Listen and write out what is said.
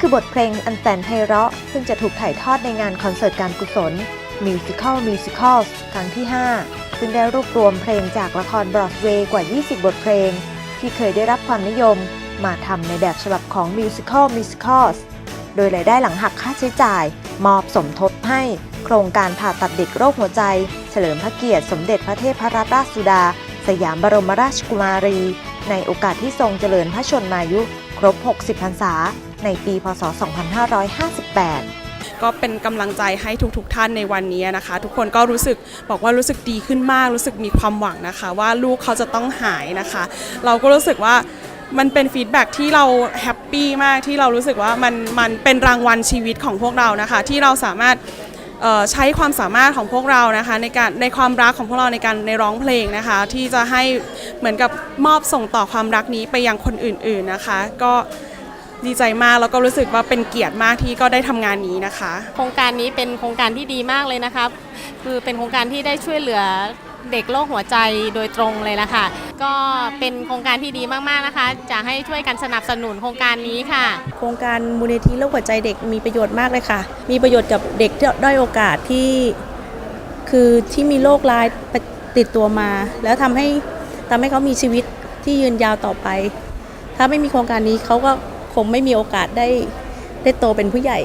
คือบทเพลงอันแสนไพเราะ ซึ่งจะถูกถ่ายทอดในงานคอนเสิร์ตการกุศล Musical Musicals ครั้งที่ 5 ซึ่งได้รวบรวมเพลงจากละครบรอดเวย์กว่า 20 บทเพลง ที่เคยได้รับความนิยม มาทำในแบบฉบับของ Musical Musicals โดยรายได้หลังหักค่าใช้จ่าย มอบสมทบให้โครงการผ่าตัดเด็กโรคหัวใจ เฉลิมพระเกียรติสมเด็จพระเทพรัตนราชสุดา สยามบรมราชกุมารี ในโอกาสที่ทรงเจริญพระชนมายุ ครบ 60 พรรษา ในปี พศ 2558ก็เป็นกำลังใจให้ทุกๆทท่านในวันนี้นะคะ ทุกคนก็รู้สึกบอกว่ารู้สึกดีขึ้นมาก รู้สึกมีความหวังนะคะ ว่าลูกเขาจะต้องหายนะคะ เราก็รู้สึกว่ามันเป็นฟีดแบ็กที่เราแฮปปี้มากที่เรารู้สึกว่ามันมันเป็นรางวัลชีวิตของพวกเรานะคะ ที่เราสามารถใช้ความสามารถของพวกเรานะคะ ในการในความรักของพวกเราในการในร้องเพลงนะคะ ที่จะให้เหมือนกับมอบส่งต่อความรักนี้ไปยังคนอื่น ๆนะคะ ก็ ดีใจมากแล้วก็รู้สึกว่าเป็นเกียรติมากที่ก็ได้ทำงานนี้นะคะ โครงการนี้เป็นโครงการที่ดีมากเลยนะครับคือเป็นโครงการที่ได้ช่วยเหลือเด็กโรคหัวใจโดยตรงเลยละค่ะ ก็เป็นโครงการที่ดีมากๆนะคะ จะให้ช่วยกันสนับสนุนโครงการนี้ค่ะ โครงการมูลนิธิโรคหัวใจเด็กมีประโยชน์มากเลยค่ะ มีประโยชน์กับเด็กที่ด้อยโอกาสที่คือที่มีโรคร้ายติดตัวมา แล้วทำให้ทำให้เขามีชีวิตที่ยืนยาวต่อไป ถ้าไม่มีโครงการนี้เขาก็ คงไม่มีโอกาสได้ได้โตเป็นผู้ใหญ่